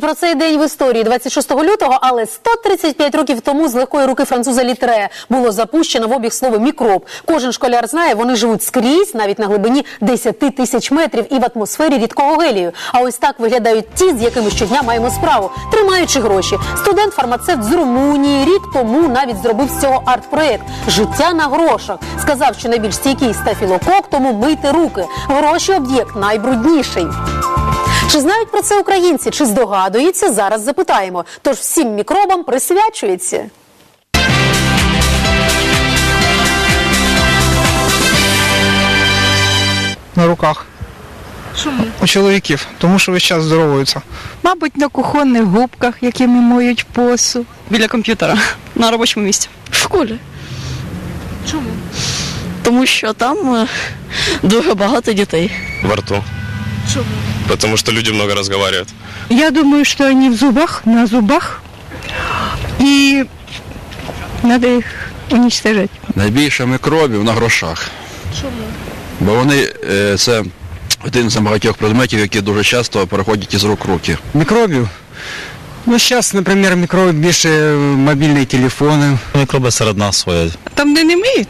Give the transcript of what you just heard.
про цей день в історії 26 лютого, але 135 років тому з легкої руки француза Літре було запущено в обіг слово мікроб. Кожен школяр знає, вони живуть скрізь, навіть на глибині 10 тисяч метрів і в атмосфері рідкого гелію. А ось так виглядають ті, з якими щодня маємо справу, тримаючи гроші. Студент-фармацевт з Румунії рік тому навіть зробив з цього арт-проект Життя на грошах. Сказав, що найбільш стійкий стафілокок, тому мийте руки. Гроші об'єкт найбрудніший. Чи знають про це українці? Чи здогадуються? Зараз запитаємо. Тож всім мікробам присвячується. на руках. Чому? У чоловіків, тому що весь час здоровуються. Мабуть, на кухонних губках, якими моють посуд. Біля комп'ютера на робочому місці. В школі. Чому? Тому що там е, дуже багато дітей. во Чому? Потому что люди много разговаривают. Я думаю, что они в зубах, на зубах. И надо их уничтожать. Найбільше мікробів на грошах. Чому? Бо вони е, це один з багатьох предметів, які дуже часто переходять із рук в руки. Мікробів. Ну, зараз, наприклад, мікробів більше мобільні телефони. Мікроби серед нас своє. Там, де не миють,